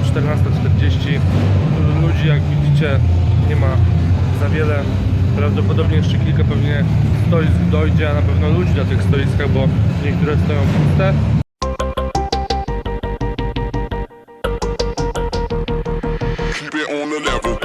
jest godzina 14.40. Ludzi, jak widzicie, nie ma za wiele. Prawdopodobnie jeszcze kilka pewnie stoisk dojdzie, a na pewno ludzi na tych stoiskach, bo niektóre stoją puste. Keep it on the level.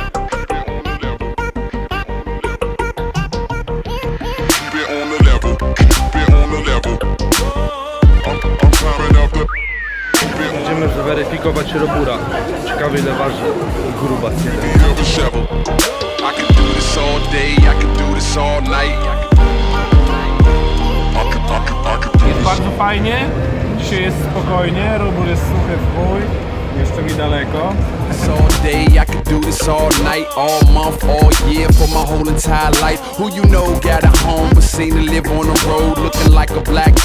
Could, I could, I could do Jest bardzo fajnie, dzisiaj jest spokojnie, rubur jest suchy w chuj, jeszcze mi daleko. All day, I could do this all night, all month, all year, for my whole entire life. Who you know got a home, but seen to live on the road, looking like a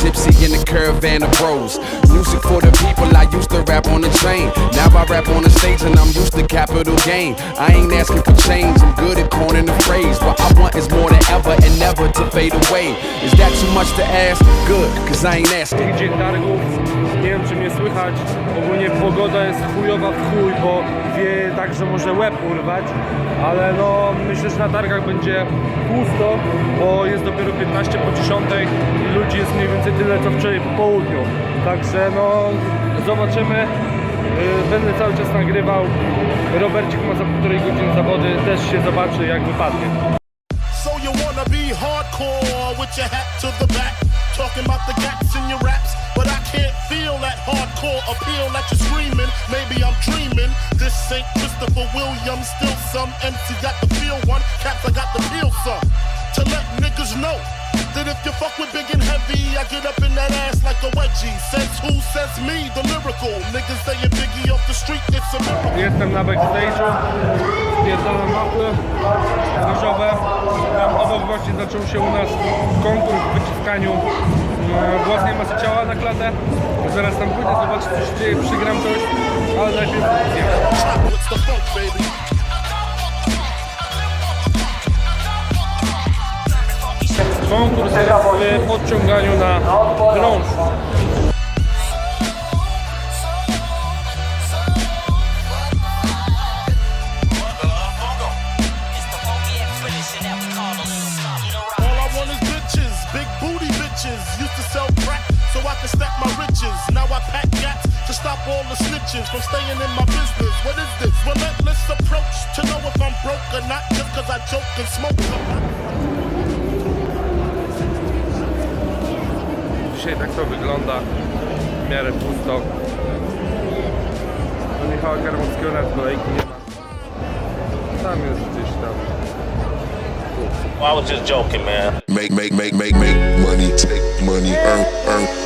gypsy in the caravan of bros. Music for the people, I used to rap on the train. Now I rap on the stage and I'm used to capital gain. I ain't asking for change, I'm good at coining the phrase. What I want is more than ever and never to fade away. Is that too much to ask? Good, cause I ain't asking. Nie wiem czy mnie słychać, ogólnie pogoda jest chujowa w chuj, bo wieje tak, że może łeb urwać, ale no myślę, że na targach będzie tłusto, bo jest dopiero 15 po 10 i ludzi jest mniej więcej tyle co wczoraj po południu, także no zobaczymy, Yy, będę cały czas nagrywał, Robercik ma za półtorej godziny zawody, też się zobaczy jak wypadnie. So you wanna be hardcore with your hat to the back, talking about the gaps in your raps, appeal that you're screaming. Maybe I'm dreaming. This ain't Christopher Williams, still some MC got the feel one, caps I got the feel some. To let niggas know that if you fuck with big and heavy, I get up in that ass like a wedgie. Says who? Says me, the lyrical. Niggas saying Biggie off the street, it's a miracle. Jestem na backstage'u, spierdalam wafle ryżowe. Właśnie zaczął się u nas konkurs w wyciskaniu e, własnej masy ciała na klatę. Zaraz tam pójdę zobaczyć co się dzieje, przygram coś, ale najpierw zjem. Konkurs w podciąganiu na drąż. All the snitches from staying in my business. What is this? Relentless approach to know if I'm broke or not just cause I joke and smoke. Dzisiaj tak to wygląda, w miarę pusto. Do Michała Karmowskiego nawet kolejki nie ma. Tam jest gdzieś tam. I was just joking, man. Make, make, make, make, make money, take money, earn, earn, crack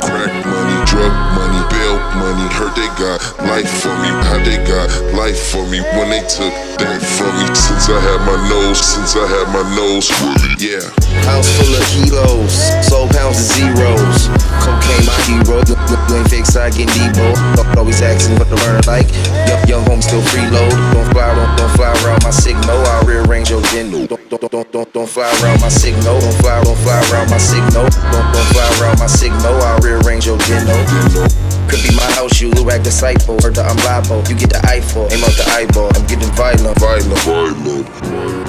money, drug money. Heard they got life for me, how they got life for me when they took that from me. Since I had my nose, since I had my nose, for me. yeah. House full of kilos, soul pounds of zeros. Cocaine, my hero. Ain't fake side getting Debo. Always asking what to learn like. Young, young home still freeload. Don't fly, don't, don't fly around my signal. I'll rearrange your gendo. Don't, don't, don't, don't, don't fly around my signal. Don't fly, don't fly around my signal. Don't, don't fly around my signal. I'll rearrange your gendo. Could be my house, you act disciple. Heard that I'm liable. You get the eyeball, aim out the eyeball. I'm getting violent, violent. Violent.